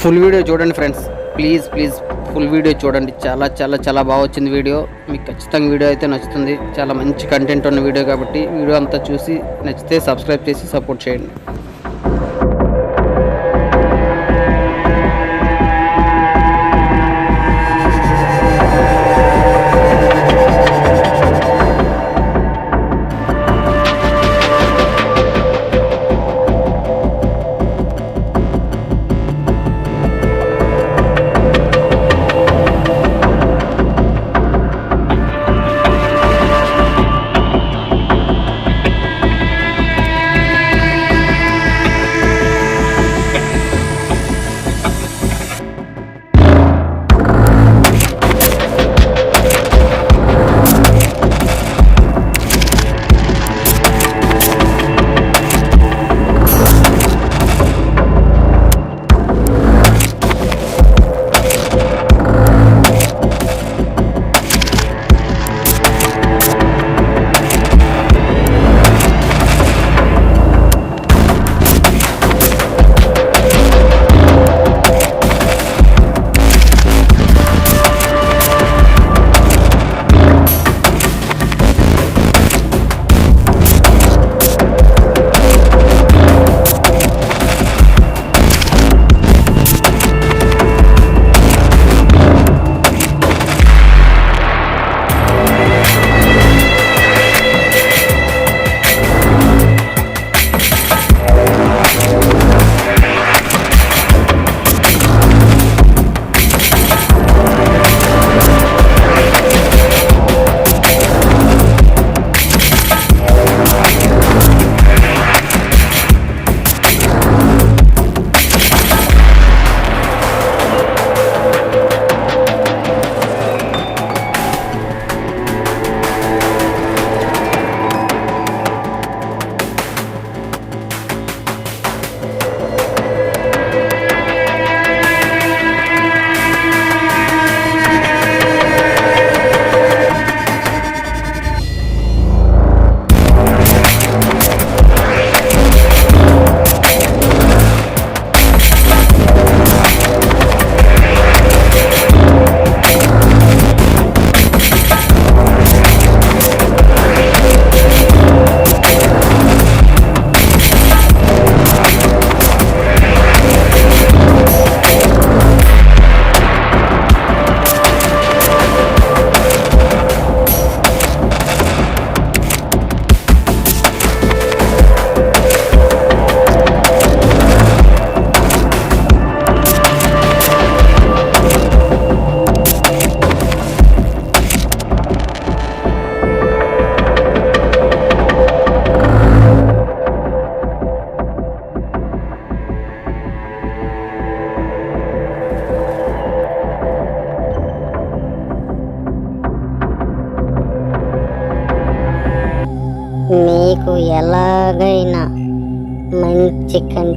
Full video చూడండి friends. Please please full video చూడండి. చాలా చాలా చాలా బాగా వచ్చింది వీడియో. మీకు ఖచ్చితంగా వీడియో అయితే నచ్చుతుంది. చాలా మంచి కంటెంట్ ఉన్న వీడియో కాబట్టి వీడియో అంతా చూసి నచ్చితే సబ్స్క్రైబ్ చేసి సపోర్ట్ చేయండి.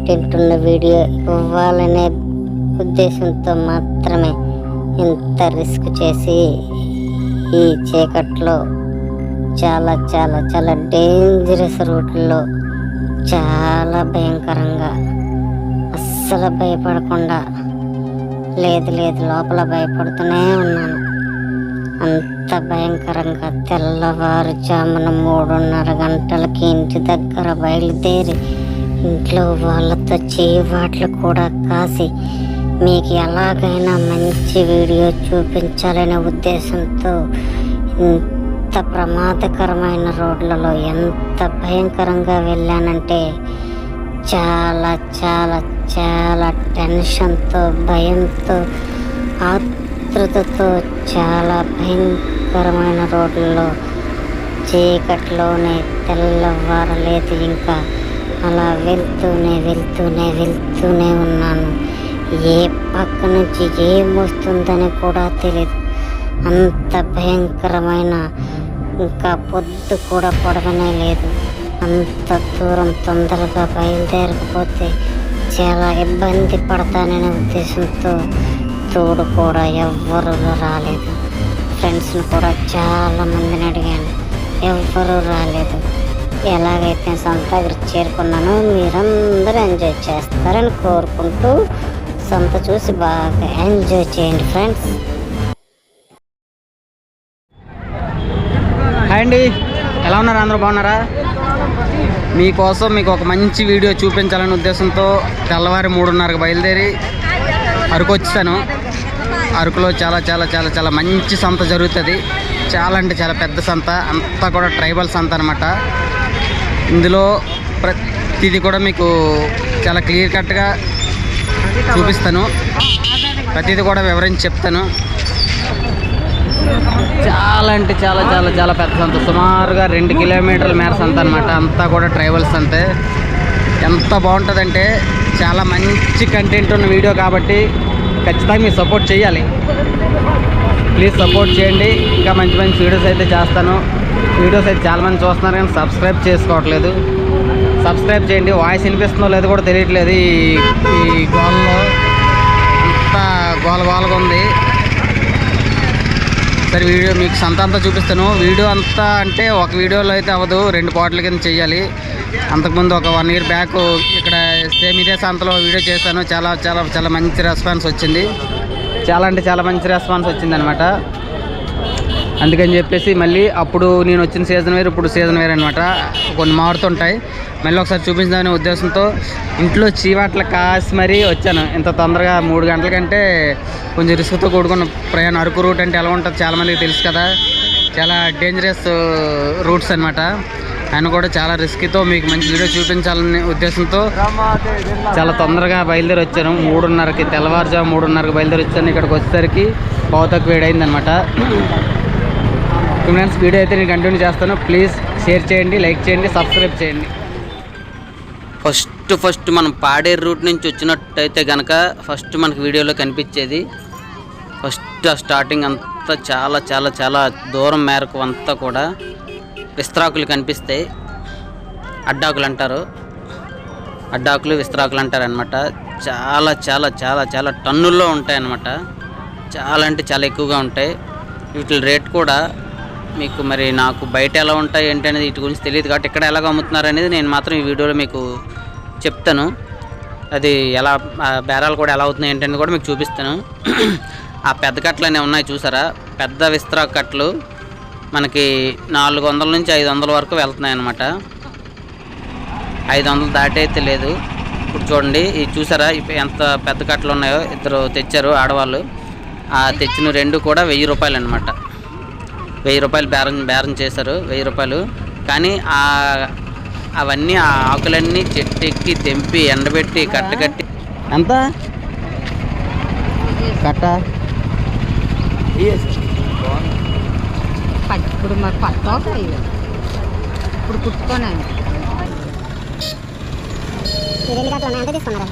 మంచి కంటెంట్ ఉన్న వీడియో ఇవ్వాలనే ఉద్దేశంతో మాత్రమే ఇంత రిస్క్ చేసి ఈ చీకట్లో చాలా చాలా చాలా డేంజరస్ రూట్లో చాలా భయంకరంగా అస్సలు భయపడకుండా లేదు లేదు లోపల భయపడుతూనే ఉన్నాను. అంత భయంకరంగా తెల్లవారుజామున మూడున్నర గంటలకి ఇంటి దగ్గర బయలుదేరి ఇంట్లో వాళ్ళతో చేయవాట్లు కూడా కాసి మీకు ఎలాగైనా మంచి వీడియో చూపించాలనే ఉద్దేశంతో ఇంత ప్రమాదకరమైన రోడ్లలో ఎంత భయంకరంగా వెళ్ళానంటే చాలా చాలా చాలా టెన్షన్తో భయంతో ఆతృతతో చాలా భయంకరమైన రోడ్లలో చీకట్లోనే తెల్లవారలేదు ఇంకా. అలా వెళ్తూనే వెళ్తూనే వెళ్తూనే ఉన్నాను. ఏ పక్క నుంచి ఏం వస్తుందని కూడా తెలియదు అంత భయంకరమైన ఇంకా పొద్దు కూడా పొడవనే లేదు. అంత దూరం తొందరగా బయలుదేరకపోతే చాలా ఇబ్బంది పడతాననే ఉద్దేశంతో తోడు కూడా ఎవ్వరూ రాలేదు. ఫ్రెండ్స్ని కూడా చాలా మందిని అడిగాను. ఎవ్వరూ రాలేదు. ఎలాగైతే సొంత దగ్గర చేరుకున్నానో మీరందరూ ఎంజాయ్ చేస్తారని కోరుకుంటూ సంత చూసి బాగా ఎంజాయ్ చేయండి ఫ్రెండ్స్ హాయ్ అండి. ఎలా ఉన్నారు? అందరూ బాగున్నారా? మీకోసం మీకు ఒక మంచి వీడియో చూపించాలనే ఉద్దేశంతో తెల్లవారి మూడున్నరకు బయలుదేరి అరకు వచ్చాను అరకులో చాలా చాలా చాలా చాలా మంచి సంత జరుగుతుంది. చాలా అంటే చాలా పెద్ద సంత. అంతా కూడా ట్రైబల్ సంత అనమాట ఇందులో ప్రతిదీ కూడా మీకు చాలా క్లియర్ కట్గా చూపిస్తాను. ప్రతిదీ కూడా వివరించి చెప్తాను. చాలా అంటే చాలా చాలా చాలా పెద్ద సంత. సుమారుగా రెండు కిలోమీటర్ల మేర సంత అనమాట అంతా కూడా ట్రైబల్స్ అంతే. ఎంత బాగుంటుందంటే చాలా మంచి కంటెంట్ ఉన్న వీడియో కాబట్టి ఖచ్చితంగా మీరు సపోర్ట్ చేయాలి. ప్లీజ్ సపోర్ట్ చేయండి. ఇంకా మంచి మంచి వీడియోస్ అయితే చేస్తాను. వీడియోస్ అయితే చాలామంది చూస్తున్నారు కానీ సబ్స్క్రైబ్ చేసుకోవట్లేదు. సబ్స్క్రైబ్ చేయండి. వాయిస్ వినిపిస్తుందో లేదో కూడా తెలియట్లేదు. ఈ ఈ గోల్లో అంతా గోల గోలగా ఉంది. సరే వీడియో మీకు సంత అంతా చూపిస్తాను. వీడియో అంతా అంటే ఒక వీడియోలో అయితే అవ్వదు. రెండు పాటల కింద చేయాలి. అంతకుముందు ఒక వన్ ఇయర్ బ్యాక్ ఇక్కడ సేమ్ ఇదే సంతలో వీడియో చేశాను. చాలా చాలా చాలా మంచి రెస్పాన్స్ వచ్చింది. చాలా అంటే చాలా మంచి రెస్పాన్స్ వచ్చింది అనమాట అందుకని చెప్పేసి మళ్ళీ అప్పుడు నేను వచ్చిన సీజన్ వేరు ఇప్పుడు సీజన్ వేరు అనమాట కొన్ని మారుతుంటాయి. మళ్ళీ ఒకసారి చూపించాలనే ఉద్దేశంతో ఇంట్లో చీవాట్ల కాసి మరీ వచ్చాను. ఇంత తొందరగా మూడు గంటల కంటే కొంచెం రిస్క్తో కూడుకున్న ప్రయాణం. అరకు రూట్ అంటే ఎలా ఉంటుంది చాలామందికి తెలుసు కదా. చాలా డేంజరస్ రూట్స్ అనమాట ఆయన కూడా చాలా రిస్క్తో మీకు మంచి వీడియో చూపించాలనే ఉద్దేశంతో చాలా తొందరగా బయలుదేరి వచ్చాను. మూడున్నరకి తెల్లవారుజాము మూడున్నరకి బయలుదేరి వచ్చాను. ఇక్కడికి వచ్చేసరికి పావుతకు వేడైందనమాట ఫ్రెండ్స్ వీడియో అయితే నేను కంటిన్యూ చేస్తాను. ప్లీజ్ షేర్ చేయండి లైక్ చేయండి సబ్స్క్రైబ్ చేయండి. ఫస్ట్ ఫస్ట్ మనం పాడే రూట్ నుంచి వచ్చినట్టయితే కనుక ఫస్ట్ మనకి వీడియోలో కనిపించేది ఫస్ట్ స్టార్టింగ్ అంతా చాలా చాలా చాలా దూరం మేరకు అంతా కూడా విస్త్రాకులు కనిపిస్తాయి. అడ్డాకులు అంటారు. అడ్డాకులు విస్త్రాకులు అంటారు అనమాట చాలా చాలా చాలా చాలా టన్నుల్లో ఉంటాయన్నమాట. చాలా అంటే చాలా ఎక్కువగా ఉంటాయి. వీటి రేట్ కూడా మీకు మరి నాకు బయట ఎలా ఉంటాయి ఏంటి అనేది వీటి గురించి తెలియదు కాబట్టి ఇక్కడ ఎలాగ అమ్ముతున్నారు అనేది నేను మాత్రం ఈ వీడియోలో మీకు చెప్తాను. అది ఎలా బేరాలు కూడా ఎలా అవుతున్నాయి ఏంటనేది కూడా మీకు చూపిస్తాను. ఆ పెద్ద కట్టలు అనేవి ఉన్నాయి చూసారా? పెద్ద విస్త్రా కట్టలు. మనకి నాలుగు వందల నుంచి ఐదు వందల వరకు వెళ్తున్నాయి అన్నమాట. ఐదు వందలు దాటైతే లేదు. ఇప్పుడు చూడండి ఇది చూసారా ఎంత పెద్ద కట్టలు ఉన్నాయో ఇద్దరు తెచ్చారు ఆడవాళ్ళు. ఆ తెచ్చిన రెండు కూడా వెయ్యి రూపాయలు అనమాట వెయ్యి రూపాయలు బేరం బేరం చేశారు వెయ్యి రూపాయలు. కానీ ఆ అవన్నీ ఆ ఆకులన్నీ చెట్టు ఎక్కి తెంపి ఎండబెట్టి కట్టకట్టి ఎంత? కట్ట? ఇప్పుడు మరి ఇప్పుడు కుట్టుకోనండి ఎంత తీసుకున్నారా.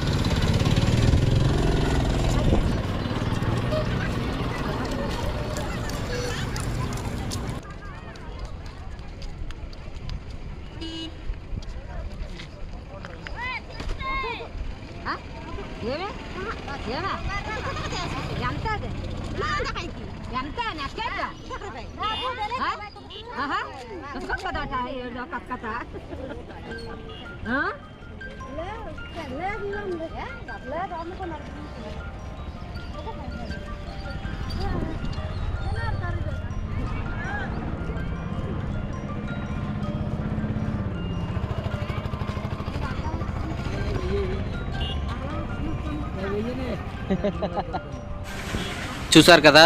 చూసారు కదా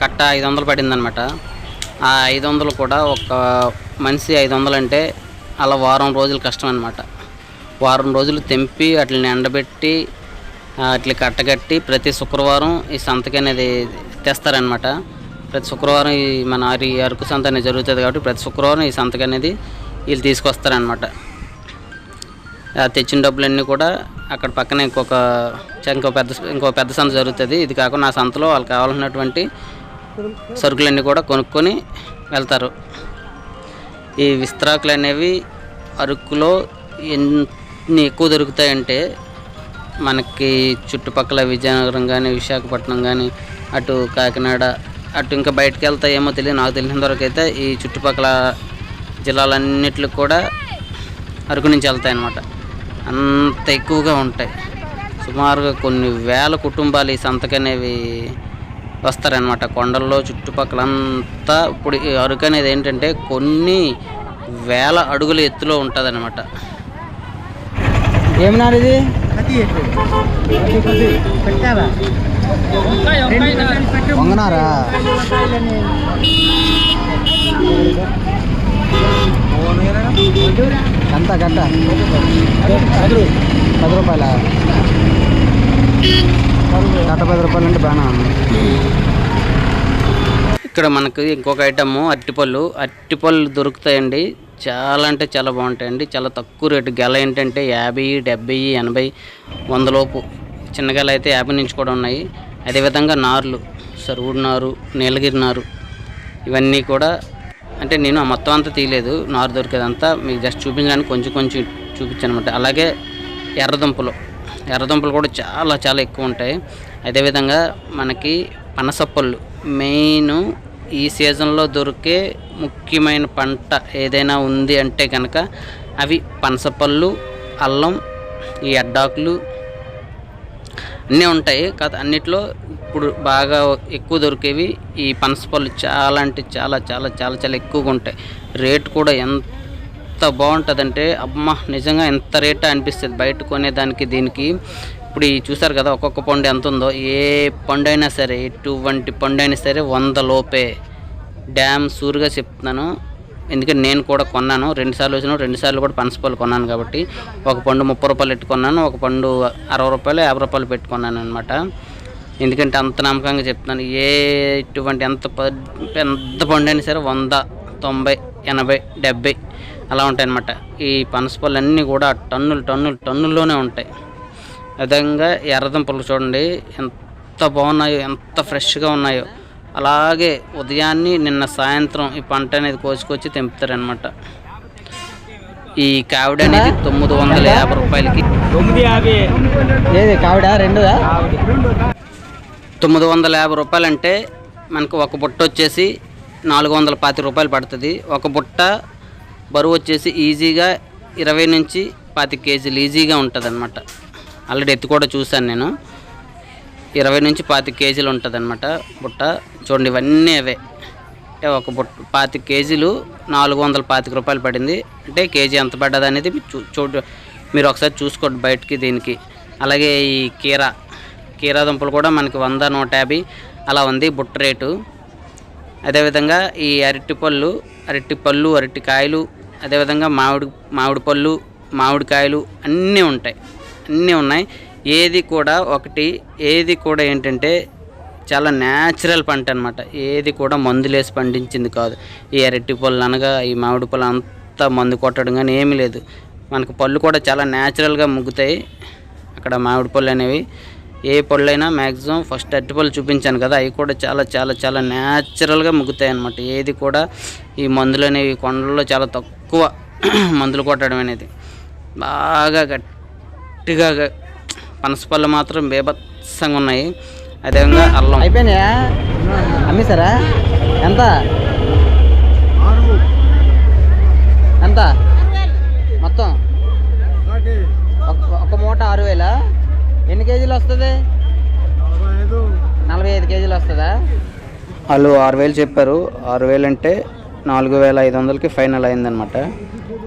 కట్ట ఐదు వందలు పడిందనమాట ఆ ఐదు వందలు కూడా ఒక మనిషి ఐదు వందలు అంటే అలా వారం రోజులు కష్టం అనమాట వారం రోజులు తెంపి వాటిని ఎండబెట్టి అట్లా కట్టగట్టి ప్రతి శుక్రవారం ఈ సంతకి అనేది తెస్తారనమాట ప్రతి శుక్రవారం ఈ మన అరి అరకు సంత అనేది జరుగుతుంది కాబట్టి ప్రతి శుక్రవారం ఈ సంతకి అనేది వీళ్ళు తీసుకొస్తారనమాట తెచ్చిన డబ్బులన్నీ కూడా అక్కడ పక్కన ఇంకొక చ- ఇంకో పెద్ద ఇంకో పెద్ద సంత జరుగుతుంది. ఇది కాకుండా ఆ సంతలో వాళ్ళకి కావాల్సినటువంటి సరుకులన్నీ కూడా కొనుక్కొని వెళ్తారు. ఈ విస్త్రాకులు అనేవి అరకులో ఎన్ని ఎక్కువ దొరుకుతాయంటే మనకి చుట్టుపక్కల విజయనగరం కానీ విశాఖపట్నం కానీ అటు కాకినాడ అటు ఇంకా బయటకు వెళ్తాయేమో తెలియదు. నాకు తెలిసిన వరకు అయితే ఈ చుట్టుపక్కల జిల్లాలన్నిటికి కూడా అరకు నుంచి వెళ్తాయి అన్నమాట అంత ఎక్కువగా ఉంటాయి. సుమారుగా కొన్ని వేల కుటుంబాలు ఈ సంతకనేవి వస్తారనమాట కొండల్లో చుట్టుపక్కలంతా ఇప్పుడు ఈ అరకు అనేది ఏంటంటే కొన్ని వేల అడుగుల ఎత్తులో ఉంటుందన్నమాట. ఏమన్నారు ఇది? వంగనారా? ఎంత గంట. పది రూపాయల? గంట పది రూపాయలు అంటే ఉంది. ఇక్కడ మనకు ఇంకొక ఐటమ్ అరటిపళ్ళు. అరటిపళ్ళు దొరుకుతాయండి. చాలా అంటే చాలా బాగుంటాయండి. చాలా తక్కువ రేటు. గెల ఏంటంటే యాభై డెబ్బై ఎనభై వంద లోపు. చిన్న గెల అయితే యాభై నుంచి కూడా ఉన్నాయి. అదేవిధంగా నార్లు సరువుడు నారు నీలగిరి నారు. ఇవన్నీ కూడా అంటే నేను ఆ మొత్తం అంతా తీయలేదు నారు దొరికేదంతా మీకు జస్ట్ చూపించడానికి కొంచెం కొంచెం చూపించాను అనమాట అలాగే ఎర్రదుంపలు. ఎర్రదుంపలు కూడా చాలా చాలా ఎక్కువ ఉంటాయి. అదేవిధంగా మనకి పనసపళ్ళు మెయిన్ ఈ సీజన్లో దొరికే ముఖ్యమైన పంట ఏదైనా ఉంది అంటే కనుక అవి పనసపళ్ళు అల్లం ఈ అడ్డాకులు అన్నీ ఉంటాయి. కాదు అన్నిట్లో ఇప్పుడు బాగా ఎక్కువ దొరికేవి ఈ పనసపళ్ళు చాలా అంటే చాలా చాలా చాలా చాలా ఎక్కువగా ఉంటాయి. రేట్ కూడా ఎంత బాగుంటుందంటే అమ్మ నిజంగా ఎంత రేట్ అనిపిస్తుంది బయట కొనేదానికి దీనికి. ఇప్పుడు ఈ చూసారు కదా ఒక్కొక్క పండు ఎంత ఉందో ఏ పండు అయినా సరే ఎటువంటి పండు అయినా సరే వంద లోపే. డ్యామ్ సూరుగా చెప్తున్నాను. ఎందుకంటే నేను కూడా కొన్నాను. రెండు సార్లు వచ్చిన రెండు సార్లు కూడా పనసపళ్ళు కొన్నాను కాబట్టి ఒక పండు ముప్పై రూపాయలు పెట్టుకున్నాను ఒక పండు అరవై రూపాయలు యాభై రూపాయలు పెట్టుకున్నాను అనమాట ఎందుకంటే అంత నమ్మకంగా చెప్తున్నాను. ఏ ఇటువంటి ఎంత ప- పెద్ద పండు అయినా సరే వంద తొంభై ఎనభై డెబ్బై అలా ఉంటాయన్నమాట. ఈ పనసపళ్ళు అన్నీ కూడా టన్నులు టన్నులు టన్నుల్లోనే ఉంటాయి. విధంగా ఎర్రదుంపలు చూడండి ఎంత బాగున్నాయో ఎంత ఫ్రెష్గా ఉన్నాయో. అలాగే ఉదయాన్నే నిన్న సాయంత్రం ఈ పంట అనేది కోసుకొచ్చి తెంపుతారనమాట ఈ కావిడ అనేది తొమ్మిది వందల యాభై రూపాయలకి. ఏది కావిడ రెండుదా? తొమ్మిది వందల యాభై రూపాయలు అంటే మనకు ఒక బుట్ట వచ్చేసి నాలుగు వందల పాతి రూపాయలు పడుతుంది. ఒక బుట్ట బరువు వచ్చేసి ఈజీగా ఇరవై నుంచి పాతి కేజీలు ఈజీగా ఉంటుంది అనమాట ఆల్రెడీ ఎత్తి కూడా చూశాను నేను. ఇరవై నుంచి పాతి కేజీలు ఉంటుంది అనమాట బుట్ట. చూడండి ఇవన్నీ అవే. అంటే ఒక బుట్ట పాతి కేజీలు నాలుగు వందల పాతిక రూపాయలు పడింది. అంటే కేజీ ఎంత పడ్డది అనేది చూ మీరు ఒకసారి చూసుకోండి బయటికి దీనికి. అలాగే ఈ కీరా కీరా దుంపలు కూడా మనకి వంద నూట యాభై అలా ఉంది బుట్ట రేటు. అదేవిధంగా ఈ అరటి పళ్ళు అరటి పళ్ళు అరటి కాయలు అదేవిధంగా మామిడి మామిడి పళ్ళు మామిడికాయలు అన్నీ ఉంటాయి. అన్నీ ఉన్నాయి. ఏది కూడా ఒకటి ఏది కూడా ఏంటంటే చాలా న్యాచురల్ పంట అనమాట ఏది కూడా మందులేసి పండించింది కాదు. ఈ అరటి పళ్ళు అనగా ఈ మామిడి పళ్ళు అంతా మందు కొట్టడం కానీ ఏమీ లేదు. మనకు పళ్ళు కూడా చాలా న్యాచురల్గా ముగ్గుతాయి. అక్కడ మామిడి పళ్ళు అనేవి. ఏ పళ్ళైనా మ్యాక్సిమం ఫస్ట్ అరటి పళ్ళు చూపించాను కదా అవి కూడా చాలా చాలా చాలా న్యాచురల్గా ముగ్గుతాయి అనమాట ఏది కూడా ఈ మందులు అనేవి కొండల్లో చాలా తక్కువ మందులు కొట్టడం అనేది. బాగా గట్టిగా పనసపళ్ళు మాత్రం బీభత్సంగా ఉన్నాయి. అదేవిధంగా అల్లం. అయిపోయినాయా? అమ్మేశారా? ఎంత? ఎంత? మొత్తం? ఒక- ఒక మూట ఆరు వేల? ఎన్ని కేజీలు వస్తుంది? నలభై ఐదు కేజీలు వస్తుందా? వాళ్ళు ఆరు వేలు చెప్పారు. ఆరు వేలు అంటే నాలుగు వేల ఐదు వందలకి ఫైనల్ అయిందనమాట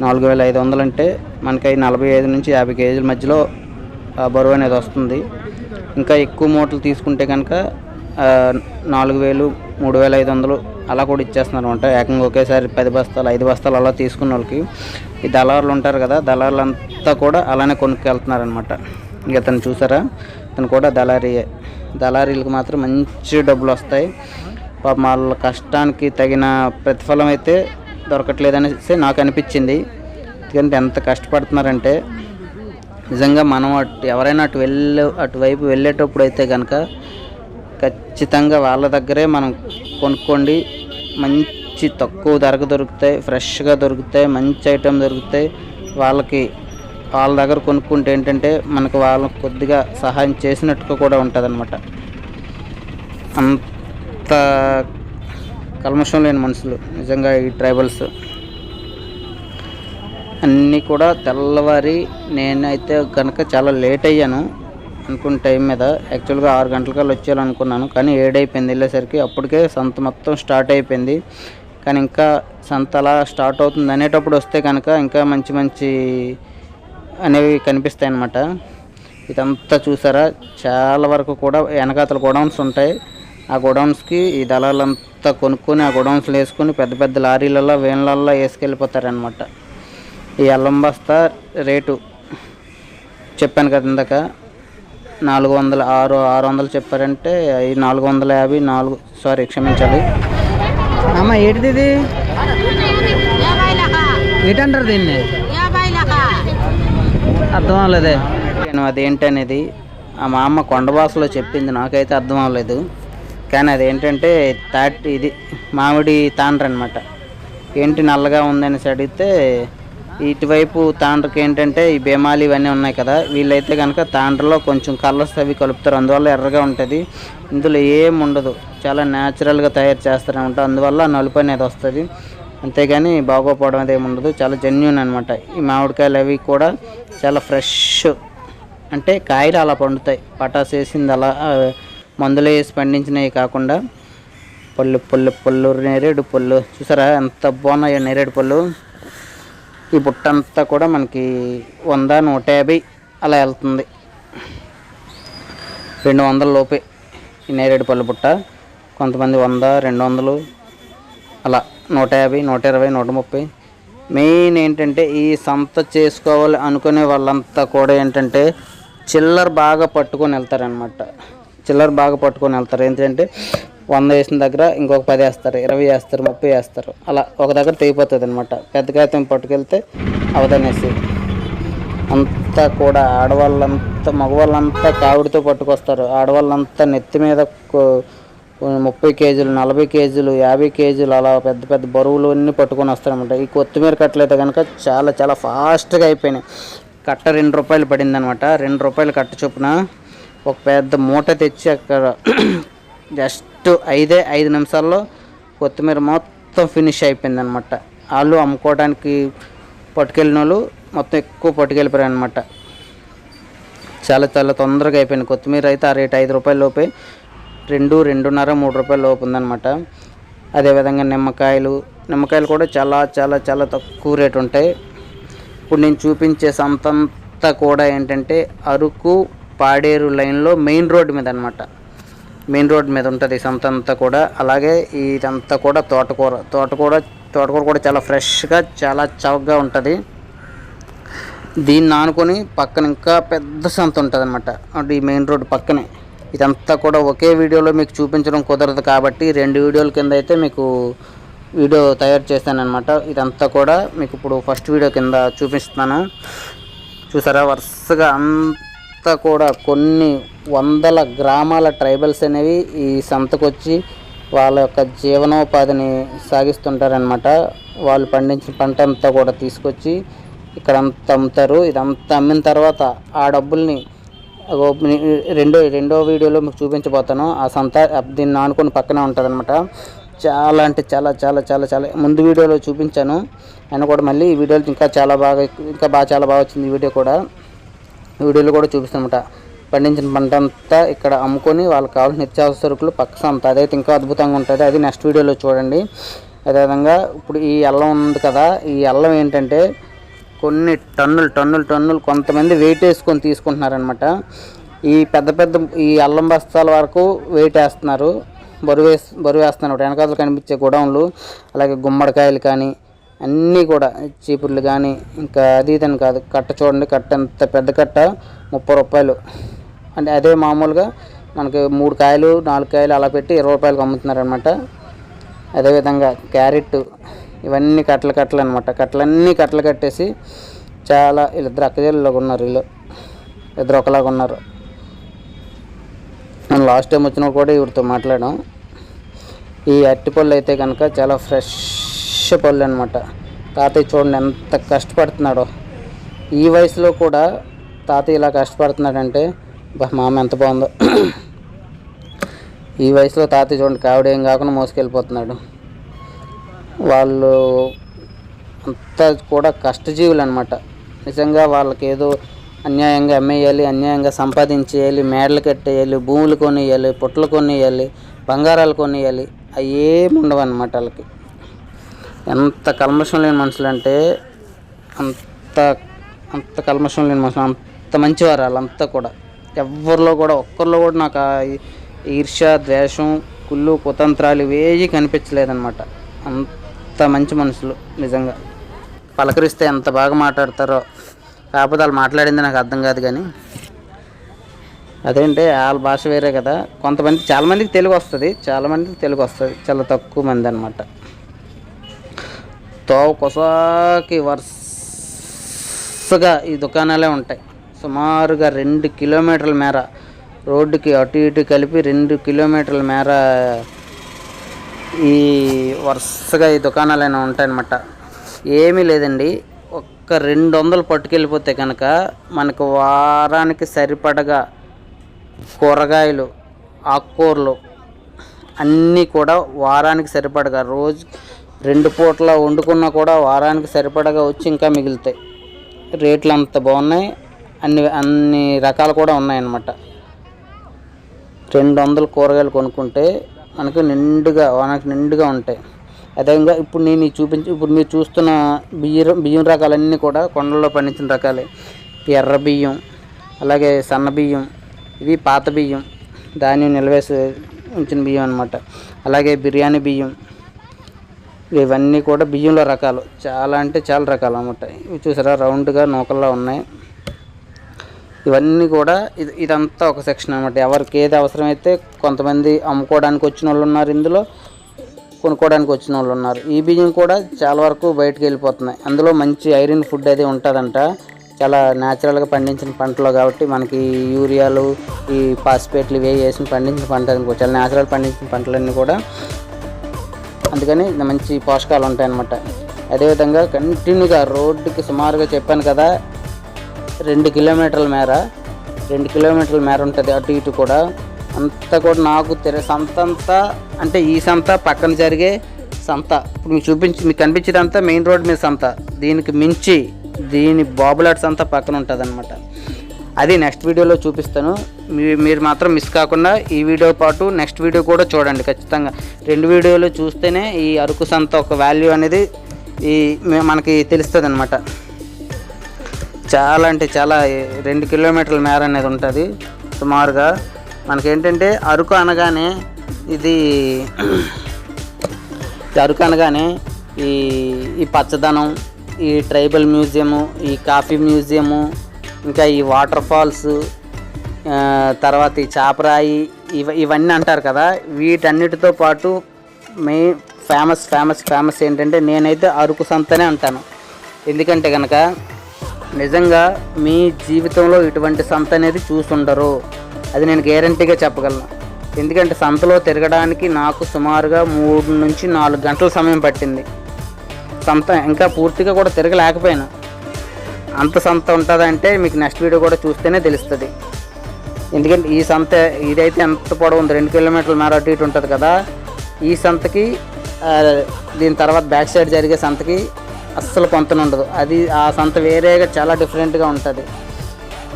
నాలుగు వేల ఐదు వందలు అంటే మనకి నలభై ఐదు నుంచి యాభై కేజీల మధ్యలో బరువు అనేది వస్తుంది. ఇంకా ఎక్కువ మూటలు తీసుకుంటే కనుక నాలుగు వేలు మూడు వేల ఐదు వందలు అలా కూడా ఇచ్చేస్తున్నారు అనమాట ఏకంగా ఒకేసారి పది బస్తాలు ఐదు బస్తాలు అలా తీసుకున్న వాళ్ళకి ఈ దళారులు ఉంటారు కదా దళారులంతా కూడా అలానే కొనుక్కెళ్తున్నారు అనమాట ఇంకా తను చూసారా? తను కూడా దళారీయే. దళారీలకు మాత్రం మంచి డబ్బులు వస్తాయి. వాళ్ళ కష్టానికి తగిన ప్రతిఫలం అయితే దొరకట్లేదనేసి నాకు అనిపించింది. ఎందుకంటే ఎంత కష్టపడుతున్నారంటే నిజంగా మనం అటు ఎవరైనా అటు వెళ్ళే అటువైపు వెళ్ళేటప్పుడు అయితే కనుక ఖచ్చితంగా వాళ్ళ దగ్గరే మనం కొనుక్కోండి. మంచి తక్కువ ధరకు దొరుకుతాయి ఫ్రెష్గా దొరుకుతాయి మంచి ఐటెం దొరుకుతాయి. వాళ్ళకి వాళ్ళ దగ్గర కొనుక్కుంటే ఏంటంటే మనకు వాళ్ళకి కొద్దిగా సహాయం చేసినట్టుగా కూడా ఉంటుంది అనమాట అంత కల్మషం లేని మనుషులు నిజంగా ఈ ట్రైబల్స్. అన్నీ కూడా తెల్లవారి నేనైతే కనుక చాలా లేట్ అయ్యాను అనుకున్న టైం మీద. యాక్చువల్గా ఆరు గంటలకల్లా వచ్చేయాలనుకున్నాను కానీ ఏడైపోయింది వెళ్ళేసరికి అప్పటికే సంత మొత్తం స్టార్ట్ అయిపోయింది. కానీ ఇంకా సంత అలా స్టార్ట్ అవుతుంది అనేటప్పుడు వస్తే కనుక ఇంకా మంచి మంచి అనేవి కనిపిస్తాయి అన్నమాట ఇదంతా చూసారా? చాలా వరకు కూడా వెనకాతల గోడౌన్స్ ఉంటాయి. ఆ గోడౌన్స్కి ఈ దళాలంతా కొనుక్కొని ఆ గోడౌన్స్లో వేసుకొని పెద్ద పెద్ద లారీలలో వేన్లల్లో వేసుకెళ్ళిపోతారనమాట ఈ అల్లం బస్తా రేటు చెప్పాను కదా ఇందాక. నాలుగు వందల ఆరు ఆరు వందలు చెప్పారంటే ఈ నాలుగు వందల యాభై నాలుగు సారీ క్షమించాలి. అమ్మ ఏంటిది ఇది? ఏంటంటారు దీన్ని? అర్థం అవ్వలేదే. నేను అదేంటనేది ఆ మా అమ్మ కొండ భాషలో చెప్పింది నాకైతే అర్థం అవ్వలేదు. కానీ అదేంటంటే తాటి ఇది మామిడి తాండ్ర అనమాట ఏంటి నల్లగా ఉందనేసి అడిగితే ఇటువైపు తాండ్రకి ఏంటంటే ఈ బేమాలు ఇవన్నీ ఉన్నాయి కదా వీళ్ళైతే కనుక తాండ్రలో కొంచెం కలర్స్ అవి కలుపుతారు. అందువల్ల ఎర్రగా ఉంటుంది. ఇందులో ఏం ఉండదు. చాలా న్యాచురల్గా తయారు చేస్తారనమాట అందువల్ల నలుపు అనేది వస్తుంది. అంతేగాని బాగోపోవడం అది ఏమి ఉండదు. చాలా జెన్యున్ అనమాట ఈ మామిడికాయలు అవి కూడా చాలా ఫ్రెష్ అంటే కాయలు అలా పండుతాయి. పటాస్ వేసింది అలా మందులు వేసి పండించినవి కాకుండా. పళ్ళు పళ్ళు పళ్ళు నేరేడు పళ్ళు. చూసారా? ఎంత బాగున్నాయో నేరేడు పళ్ళు. ఈ బుట్ట అంతా కూడా మనకి వంద నూట యాభై అలా వెళ్తుంది. రెండు వందల లోపే ఈ నేరేడు పళ్ళు బుట్ట. కొంతమంది వంద రెండు వందలు అలా నూట యాభై నూట ఇరవై నూట ముప్పై. మెయిన్ ఏంటంటే ఈ సంత చేసుకోవాలి అనుకునే వాళ్ళంతా కూడా ఏంటంటే చిల్లర బాగా పట్టుకొని వెళ్తారనమాట చిల్లర బాగా పట్టుకొని వెళ్తారు. ఏంటంటే వంద వేసిన దగ్గర ఇంకొక పది వేస్తారు ఇరవై వేస్తారు ముప్పై వేస్తారు. అలా ఒక దగ్గర తెగిపోతుంది అనమాట పెద్ద కాగితం పట్టుకెళ్తే అవదనేసి అంతా కూడా ఆడవాళ్ళంతా మగవాళ్ళంతా కావిడితో పట్టుకొస్తారు. ఆడవాళ్ళంతా నెత్తి మీద ముప్పై కేజీలు నలభై కేజీలు యాభై కేజీలు అలా పెద్ద పెద్ద బరువులు అన్నీ పట్టుకొని వస్తారనమాట ఈ కొత్తిమీర కట్టలైతే కనుక చాలా చాలా ఫాస్ట్గా అయిపోయినాయి. కట్ట రెండు రూపాయలు పడింది అనమాట రెండు రూపాయలు కట్ట చొప్పున ఒక పెద్ద మూట తెచ్చి అక్కడ జస్ట్ ఐదే ఐదు నిమిషాల్లో కొత్తిమీర మొత్తం ఫినిష్ అయిపోయింది అనమాట వాళ్ళు అమ్ముకోవడానికి పట్టుకెళ్ళిన వాళ్ళు మొత్తం ఎక్కువ పట్టుకెళ్ళిపోయారు అనమాట చాలా చాలా తొందరగా అయిపోయింది. కొత్తిమీర అయితే ఆ రేటు ఐదు రూపాయల లోపే రెండు రెండున్నర మూడు రూపాయల లోపు ఉందన్నమాట అదేవిధంగా నిమ్మకాయలు నిమ్మకాయలు కూడా చాలా చాలా చాలా తక్కువ రేటు ఉంటాయి. ఇప్పుడు నేను చూపించే సంతంతా కూడా ఏంటంటే అరకు పాడేరు లైన్లో మెయిన్ రోడ్డు మీద అనమాట మెయిన్ రోడ్ మీద ఉంటుంది సంత అంతా కూడా. అలాగే ఇదంతా కూడా తోటకూర. తోటకూర తోటకూర కూడా చాలా ఫ్రెష్గా చాలా చౌకగా ఉంటుంది. దీన్ని ఆనుకొని పక్కన ఇంకా పెద్ద సంత ఉంటుంది అనమాట అంటే ఈ మెయిన్ రోడ్ పక్కనే. ఇదంతా కూడా ఒకే వీడియోలో మీకు చూపించడం కుదరదు కాబట్టి రెండు వీడియోల కింద అయితే మీకు వీడియో తయారు చేశానమాట ఇదంతా కూడా మీకు ఇప్పుడు ఫస్ట్ వీడియో కింద చూపిస్తున్నాను. చూసారా? వరుసగా అంత అంతా కూడా కొన్ని వందల గ్రామాల ట్రైబల్స్ అనేవి ఈ సంతకొచ్చి వాళ్ళ యొక్క జీవనోపాధిని సాగిస్తుంటారనమాట వాళ్ళు పండించిన పంట అంతా కూడా తీసుకొచ్చి ఇక్కడ అంతా అమ్ముతారు. ఇదంతా అమ్మిన తర్వాత ఆ డబ్బుల్ని రెండో రెండో వీడియోలో మీకు చూపించబోతాను. ఆ సంత దీన్ని ఆనుకొని పక్కనే ఉంటుంది చాలా అంటే చాలా చాలా చాలా చాలా ముందు వీడియోలో చూపించాను. అయినా కూడా మళ్ళీ ఈ వీడియోలో ఇంకా చాలా బాగా ఇంకా బాగా చాలా బాగా వచ్చింది ఈ వీడియో కూడా. వీడియోలో కూడా చూపిస్తామట. పండించిన పంట అంతా ఇక్కడ అమ్ముకొని వాళ్ళకి కావాల్సిన నిత్యావసర సరుకులు పక్క సంత అదైతే ఇంకా అద్భుతంగా ఉంటుంది. అది నెక్స్ట్ వీడియోలో చూడండి. అదేవిధంగా ఇప్పుడు ఈ అల్లం ఉంది కదా ఈ అల్లం ఏంటంటే కొన్ని టన్నులు టన్నులు టన్నులు కొంతమంది వెయిట్ వేసుకొని తీసుకుంటున్నారనమాట ఈ పెద్ద పెద్ద ఈ అల్లం బస్తాల వరకు వెయిట్ వేస్తున్నారు. బరువు వేసి బరువు వేస్తున్నారు. వెనకాతలు కనిపించే గొడవన్లు అలాగే గుమ్మడికాయలు కానీ అన్నీ కూడా చీపుర్లు కానీ ఇంకా అది ఇదని కాదు కట్ట చూడండి కట్ట ఎంత పెద్ద కట్ట ముప్పై రూపాయలు. అంటే అదే మామూలుగా మనకి మూడు కాయలు నాలుగు కాయలు అలా పెట్టి ఇరవై రూపాయలకు అమ్ముతున్నారనమాట అదేవిధంగా క్యారెట్ ఇవన్నీ కట్టలు కట్టలు అనమాట కట్టలన్నీ కట్టలు కట్టేసి చాలా వీళ్ళిద్దరు అక్కజల్లులాగా ఉన్నారు వీళ్ళు. ఇద్దరు ఒకలాగా ఉన్నారు. నేను లాస్ట్ టైం వచ్చినప్పుడు కూడా ఇవిడితో మాట్లాడాం. ఈ అరటిపళ్ళు అయితే కనుక చాలా ఫ్రెష్ పళ్ళు అనమాట తాతయ్య చూడండి ఎంత కష్టపడుతున్నాడో. ఈ వయసులో కూడా తాతయ్య ఇలా కష్టపడుతున్నాడంటే బా మామ ఎంత బాగుందో. ఈ వయసులో తాతయ్య చూడండి కావిడ ఏం కాకుండా మోసుకెళ్ళిపోతున్నాడు. వాళ్ళు అంతా కూడా కష్టజీవులు అనమాట నిజంగా వాళ్ళకి ఏదో అన్యాయంగా అమ్మేయాలి అన్యాయంగా సంపాదించేయాలి మేడలు కట్టేయాలి భూములు కొనియాలి పుట్టలు కొనియాలి బంగారాలు కొనియాలి అవి ఏమి ఉండవు అనమాట వాళ్ళకి. ఎంత కల్మషం లేని మనుషులు అంటే అంత అంత కల్మషం లేని మనుషులు అంత మంచివారు వాళ్ళంతా కూడా. ఎవరిలో కూడా ఒక్కరిలో కూడా నాకు ఈర్ష్య ద్వేషం కుళ్ళు కుతంత్రాలు ఇవేవి కనిపించలేదన్నమాట. అంత మంచి మనుషులు నిజంగా. పలకరిస్తే ఎంత బాగా మాట్లాడతారో కాకపోతే వాళ్ళు మాట్లాడింది నాకు అర్థం కాదు కానీ. అదేంటే వాళ్ళ భాష వేరే కదా. కొంతమంది చాలామందికి తెలుగు వస్తుంది చాలామందికి తెలుగు వస్తుంది చాలా తక్కువ మంది అనమాట తోవ కొసాకి వరుసగా ఈ దుకాణాలే ఉంటాయి. సుమారుగా రెండు కిలోమీటర్ల మేర రోడ్డుకి అటు ఇటు కలిపి రెండు కిలోమీటర్ల మేర ఈ వరుసగా ఈ దుకాణాలైనా ఉంటాయన్నమాట. ఏమీ లేదండి. ఒక్క రెండు వందలు పట్టుకెళ్ళిపోతే కనుక మనకు వారానికి సరిపడగా కూరగాయలు ఆకుకూరలు అన్నీ కూడా వారానికి సరిపడగా రోజు రెండు పూట్ల వండుకున్నా కూడా వారానికి సరిపడగా వచ్చి ఇంకా మిగులుతాయి. రేట్లు అంత బాగున్నాయి. అన్ని అన్ని రకాలు కూడా ఉన్నాయన్నమాట. రెండు వందల కూరగాయలు కొనుక్కుంటే మనకు నిండుగా మనకు నిండుగా ఉంటాయి. అదేవిధంగా ఇప్పుడు నేను చూపించి ఇప్పుడు మీరు చూస్తున్న బియ్యం బియ్యం రకాలన్నీ కూడా కొండల్లో పండించిన రకాలే. ఎర్ర బియ్యం అలాగే సన్న బియ్యం ఇవి పాత బియ్యం ధాన్యం నిలవేసి ఉంచిన బియ్యం అనమాట అలాగే బిర్యానీ బియ్యం ఇవన్నీ కూడా బియ్యంలో రకాలు. చాలా అంటే చాలా రకాలు అన్నమాట. ఇవి చూసారా? రౌండ్గా నూకల్లో ఉన్నాయి. ఇవన్నీ కూడా ఇది ఇదంతా ఒక సెక్షన్ అనమాట ఎవరికి ఏది అవసరమైతే కొంతమంది అమ్ముకోవడానికి వచ్చిన వాళ్ళు ఉన్నారు ఇందులో కొనుక్కోవడానికి వచ్చిన వాళ్ళు ఉన్నారు. ఈ బియ్యం కూడా చాలా వరకు బయటకు వెళ్ళిపోతున్నాయి. అందులో మంచి ఐరన్ ఫుడ్ అది ఉంటుందంట. చాలా న్యాచురల్గా పండించిన పంటలు కాబట్టి మనకి యూరియాలు ఈ పాస్పేట్లు ఇవి వేసి పండించిన పంట చాలా న్యాచురల్ పండించిన పంటలన్నీ కూడా అందుకని మంచి పోషకాలు ఉంటాయన్నమాట. అదేవిధంగా కంటిన్యూగా రోడ్డుకి సుమారుగా చెప్పాను కదా రెండు కిలోమీటర్ల మేర రెండు కిలోమీటర్ల మేర ఉంటుంది అటు ఇటు కూడా. అంతా కూడా నాకు తెర సంత అంతా అంటే ఈ సంత పక్కన జరిగే సంత. ఇప్పుడు మీకు చూపించి మీకు కనిపించేదంతా మెయిన్ రోడ్ మీద సంత. దీనికి మించి దీని బాబులాట్ సంత పక్కన ఉంటుంది అది నెక్స్ట్ వీడియోలో చూపిస్తాను. మీ మీరు మాత్రం మిస్ కాకుండా ఈ వీడియో పాటు నెక్స్ట్ వీడియో కూడా చూడండి ఖచ్చితంగా. రెండు వీడియోలు చూస్తేనే ఈ అరకు సంత ఒక వాల్యూ అనేది ఈ మే- మనకి తెలుస్తుంది అనమాట చాలా అంటే చాలా రెండు కిలోమీటర్ల మేర అనేది ఉంటుంది. సుమారుగా మనకేంటంటే అరకు అనగానే ఇది అరకు అనగానే ఈ ఈ పచ్చదనం ఈ ట్రైబల్ మ్యూజియము ఈ కాఫీ మ్యూజియము ఇంకా ఈ వాటర్ ఫాల్స్ తర్వాత ఈ చాపరాయి ఇవ ఇవన్నీ అంటారు కదా వీటన్నిటితో పాటు మెయిన్ ఫేమస్ ఫేమస్ ఫేమస్ ఏంటంటే నేనైతే అరకు సంతనే అంటాను. ఎందుకంటే కనుక నిజంగా మీ జీవితంలో ఇటువంటి సంత అనేది చూసుండరు. అది నేను గ్యారంటీగా చెప్పగలను. ఎందుకంటే సంతలో తిరగడానికి నాకు సుమారుగా మూడు నుంచి నాలుగు గంటల సమయం పట్టింది. సంత ఇంకా పూర్తిగా కూడా తిరగలేకపోయినా. అంత సంత ఉంటుందంటే మీకు నెక్స్ట్ వీడియో కూడా చూస్తేనే తెలుస్తుంది. ఎందుకంటే ఈ సంత ఇదైతే ఎంత పొడవు ఉంది? రెండు కిలోమీటర్ల మేర అటు ఇటు ఉంటుంది కదా. ఈ సంతకి దీని తర్వాత బ్యాక్ సైడ్ జరిగే సంతకి అస్సలు పొంతన ఉండదు. అది ఆ సంత వేరేగా చాలా డిఫరెంట్గా ఉంటుంది.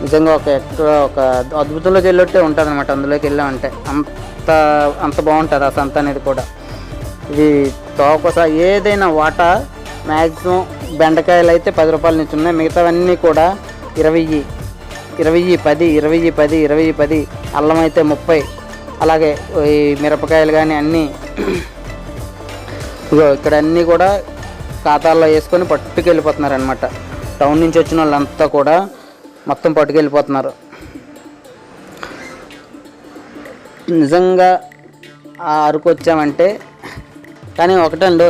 నిజంగా ఒక ఎక్కువ ఒక అద్భుతంలోకి వెళ్ళొట్టే ఉంటుంది అనమాట అందులోకి వెళ్ళామంటే. అంత అంత బాగుంటుంది ఆ సంత అనేది కూడా. ఇది తోకస ఏదైనా వాటా మ్యాక్సిమం బెండకాయలు అయితే పది రూపాయల నుంచి ఉన్నాయి. మిగతావన్నీ కూడా ఇరవై ఇరవై పది ఇరవై పది ఇరవై పది అల్లం అయితే ముప్పై. అలాగే ఈ మిరపకాయలు కానీ అన్నీ ఇక్కడ అన్నీ కూడా ఖాతాల్లో వేసుకొని పట్టుకెళ్ళిపోతున్నారు అనమాట టౌన్ నుంచి వచ్చిన వాళ్ళంతా కూడా మొత్తం పట్టుకెళ్ళిపోతున్నారు. నిజంగా ఆ అరకు వచ్చామంటే కానీ ఒకటండి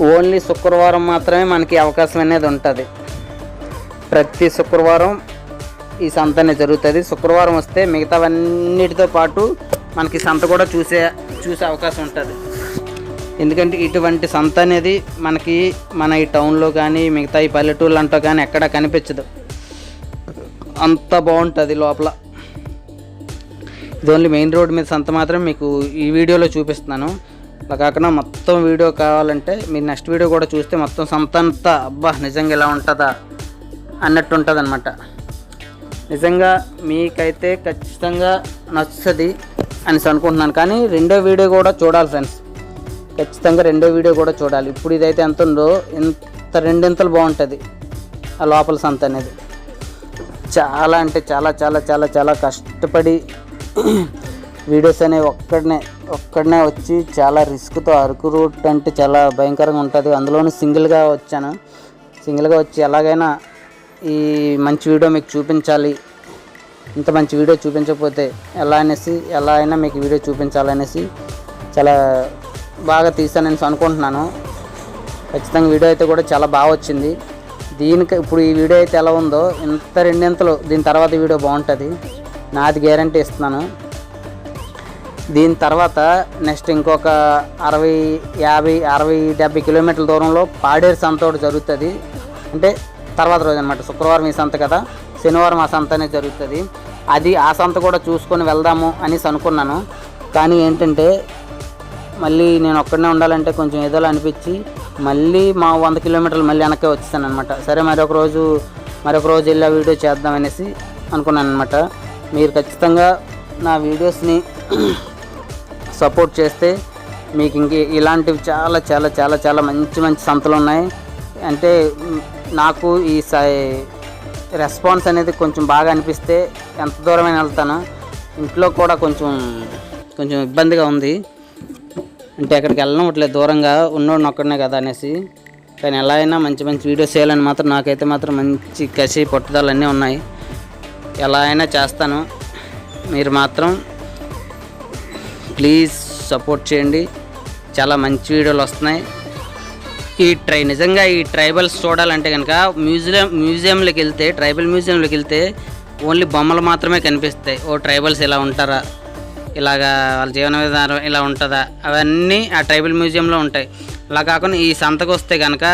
ఓన్లీ శుక్రవారం మాత్రమే మనకి అవకాశం అనేది ఉంటుంది. ప్రతి శుక్రవారం ఈ సంత అనేది జరుగుతుంది. శుక్రవారం వస్తే మిగతావన్నిటితో పాటు మనకి సంత కూడా చూసే చూసే అవకాశం ఉంటుంది. ఎందుకంటే ఇటువంటి సంత అనేది మనకి మన ఈ టౌన్లో కానీ మిగతా ఈ పల్లెటూళ్ళు అంటూ కానీ ఎక్కడా కనిపించదు. అంత బాగుంటుంది లోపల. ఇది ఓన్లీ మెయిన్ రోడ్ మీద సంత మాత్రం మీకు ఈ వీడియోలో చూపిస్తున్నాను. అలా కాకుండా మొత్తం వీడియో కావాలంటే మీరు నెక్స్ట్ వీడియో కూడా చూస్తే మొత్తం సంత అంతా అబ్బా నిజంగా ఇలా ఉంటుందా అన్నట్టు ఉంటుంది అనమాట నిజంగా మీకైతే ఖచ్చితంగా నచ్చుతుంది అనేసి అనుకుంటున్నాను. కానీ రెండో వీడియో కూడా చూడాలి ఫ్రెండ్స్. ఖచ్చితంగా రెండో వీడియో కూడా చూడాలి. ఇప్పుడు ఇదైతే ఎంత ఉందో ఇంత రెండింతలు బాగుంటుంది ఆ లోపల సంత అనేది. చాలా అంటే చాలా చాలా చాలా చాలా కష్టపడి వీడియోస్ అనేవి ఒక్కడనే ఒక్కడనే వచ్చి చాలా రిస్క్తో అరకు రూట్ అంటే చాలా భయంకరంగా ఉంటుంది. అందులోనూ సింగిల్గా వచ్చాను. సింగిల్గా వచ్చి ఎలాగైనా ఈ మంచి వీడియో మీకు చూపించాలి. ఇంత మంచి వీడియో చూపించకపోతే ఎలా అనేసి ఎలా అయినా మీకు వీడియో చూపించాలనేసి చాలా బాగా తీసానని అనుకుంటున్నాను. ఖచ్చితంగా వీడియో అయితే కూడా చాలా బాగా వచ్చింది. దీనికి ఇప్పుడు ఈ వీడియో అయితే ఎలా ఉందో ఇంత రెండింతలు దీని తర్వాత వీడియో బాగుంటుంది. నాది గ్యారంటీ ఇస్తున్నాను. దీని తర్వాత నెక్స్ట్ ఇంకొక అరవై యాభై అరవై డెబ్బై కిలోమీటర్ల దూరంలో పాడేరు సంత ఒకటి జరుగుతుంది. అంటే తర్వాత రోజు అనమాట శుక్రవారం ఈ సంత కదా శనివారం ఆ సంత అనేది జరుగుతుంది. అది ఆ సంత కూడా చూసుకొని వెళ్దాము అనేసి అనుకున్నాను. కానీ ఏంటంటే మళ్ళీ నేను ఒక్కడనే ఉండాలంటే కొంచెం ఏదోలా అనిపించి మళ్ళీ మా వంద కిలోమీటర్లు మళ్ళీ వెనక్కి వచ్చేసాను అనమాట సరే మరొక రోజు మరొక రోజు వెళ్ళి ఆ వీడియో చేద్దాం అనేసి అనుకున్నాను అనమాట మీరు ఖచ్చితంగా నా వీడియోస్ని సపోర్ట్ చేస్తే మీకు ఇంక ఇలాంటివి చాలా చాలా చాలా చాలా మంచి మంచి సంతలు ఉన్నాయి. అంటే నాకు ఈ రెస్పాన్స్ అనేది కొంచెం బాగా అనిపిస్తే ఎంత దూరమైనా వెళ్తాను. ఇంట్లో కూడా కొంచెం కొంచెం ఇబ్బందిగా ఉంది. అంటే ఎక్కడికి వెళ్ళడం అట్లే దూరంగా ఉన్నోడిని ఒక్కడనే కదా అనేసి. కానీ ఎలా అయినా మంచి మంచి వీడియోస్ చేయాలని మాత్రం నాకైతే మాత్రం మంచి కసి పట్టుదల అన్నీ ఉన్నాయి. ఎలా అయినా చేస్తాను. మీరు మాత్రం ప్లీజ్ సపోర్ట్ చేయండి. చాలా మంచి వీడియోలు వస్తున్నాయి. ఈ ట్రై నిజంగా ఈ ట్రైబల్స్ చూడాలంటే కనుక మ్యూజియం మ్యూజియంలోకి వెళ్తే ట్రైబల్ మ్యూజియంలోకి వెళ్తే ఓన్లీ బొమ్మలు మాత్రమే కనిపిస్తాయి. ఓ ట్రైబల్స్ ఇలా ఉంటారా? ఇలాగా వాళ్ళ జీవన విధానం ఇలా ఉంటుందా? అవన్నీ ఆ ట్రైబల్ మ్యూజియంలో ఉంటాయి. అలా కాకుండా ఈ సంతకు వస్తే కనుక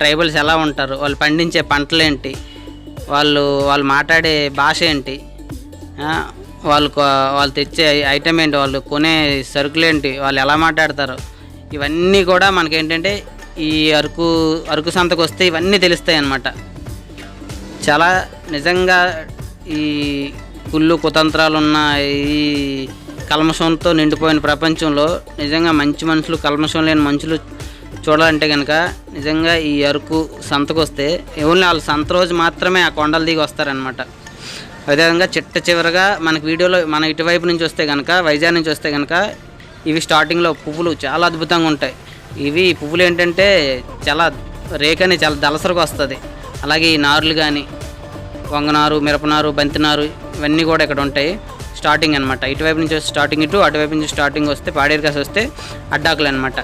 ట్రైబల్స్ ఎలా ఉంటారు? వాళ్ళు పండించే పంటలు ఏంటి వాళ్ళు వాళ్ళు మాట్లాడే భాష ఏంటి? వాళ్ళు వాళ్ళు తెచ్చే ఐటమ్ ఏంటి వాళ్ళు కొనే సరుకులు ఏంటి వాళ్ళు ఎలా మాట్లాడతారు ఇవన్నీ కూడా మనకేంటంటే ఈ అరకు అరకు సంతకు వస్తే ఇవన్నీ తెలుస్తాయి అన్నమాట చాలా నిజంగా ఈ కుళ్ళు కుతంత్రాలు ఉన్న ఈ కల్మషంతో నిండిపోయిన ప్రపంచంలో నిజంగా మంచి మనుషులు కల్మషం లేని మనుషులు చూడాలంటే కనుక నిజంగా ఈ అరకు సంతకు వస్తే ఓన్లీ వాళ్ళ సంత రోజు మాత్రమే ఆ కొండలు దిగి వస్తారనమాట అదేవిధంగా చిట్ట చివరగా మనకి వీడియోలో మన ఇటువైపు నుంచి వస్తే కనుక వైజాగ్ నుంచి వస్తే కనుక ఇవి స్టార్టింగ్లో పువ్వులు చాలా అద్భుతంగా ఉంటాయి. ఇవి పువ్వులు ఏంటంటే చాలా రేకని చాలా దలసరకు వస్తుంది. అలాగే ఈ నారులు కానీ వంగనారు మిరపనారు బంతినారు ఇవన్నీ కూడా ఇక్కడ ఉంటాయి. స్టార్టింగ్ అనమాట ఇటువైపు నుంచి స్టార్టింగ్ ఇటు అటువైపు నుంచి స్టార్టింగ్ వస్తే పాడేరు కాసి వస్తే అడ్డాకులు అనమాట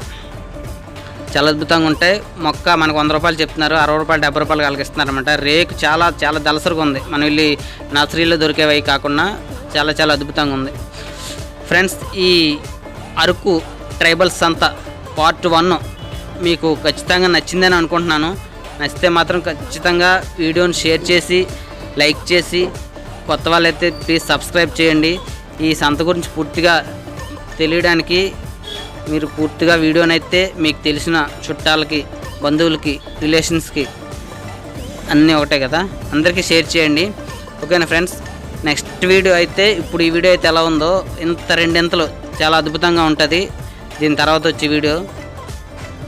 చాలా అద్భుతంగా ఉంటాయి. మొక్క మనకు వంద రూపాయలు చెప్తున్నారు. అరవై రూపాయలు డెబ్బై రూపాయలు కలిగిస్తున్నారనమాట రేకు చాలా చాలా దలసరిగా ఉంది. మనం వెళ్ళి నర్సరీలో దొరికేవి కాకుండా చాలా చాలా అద్భుతంగా ఉంది. ఫ్రెండ్స్ ఈ అరకు ట్రైబల్స్ సంత పార్ట్ వన్ మీకు ఖచ్చితంగా నచ్చిందని అనుకుంటున్నాను. నచ్చితే మాత్రం ఖచ్చితంగా వీడియోని షేర్ చేసి లైక్ చేసి కొత్త వాళ్ళైతే ప్లీజ్ సబ్స్క్రైబ్ చేయండి. ఈ సంత గురించి పూర్తిగా తెలియడానికి మీరు పూర్తిగా వీడియోనైతే మీకు తెలిసిన చుట్టాలకి బంధువులకి రిలేషన్స్కి అన్నీ ఒకటే కదా? అందరికీ షేర్ చేయండి. ఓకేనా ఫ్రెండ్స్? నెక్స్ట్ వీడియో అయితే ఇప్పుడు ఈ వీడియో అయితే ఎలా ఉందో ఇంత రెండింతలు చాలా అద్భుతంగా ఉంటుంది. దీని తర్వాత వచ్చే వీడియో.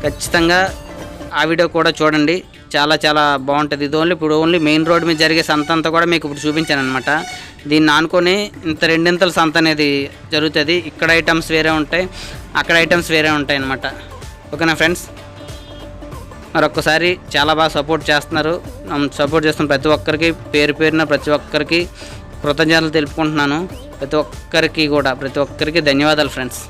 ఖచ్చితంగా ఆ వీడియో కూడా చూడండి. చాలా చాలా బాగుంటుంది. ఇది ఓన్లీ ఇప్పుడు ఓన్లీ మెయిన్ రోడ్ మీద జరిగే సంత అంతా కూడా మీకు ఇప్పుడు చూపించాను అనమాట దీన్ని ఆనుకొని ఇంత రెండింతల సంత అనేది జరుగుతుంది. ఇక్కడ ఐటమ్స్ వేరే ఉంటాయి. అక్కడ ఐటమ్స్ వేరే ఉంటాయి అనమాట ఓకేనా ఫ్రెండ్స్ మరొకసారి చాలా బాగా సపోర్ట్ చేస్తున్నారు. సపోర్ట్ చేస్తున్న ప్రతి ఒక్కరికి పేరు పేరున ప్రతి ఒక్కరికి కృతజ్ఞతలు తెలుపుకుంటున్నాను. ప్రతి ఒక్కరికి కూడా ప్రతి ఒక్కరికి ధన్యవాదాలు ఫ్రెండ్స్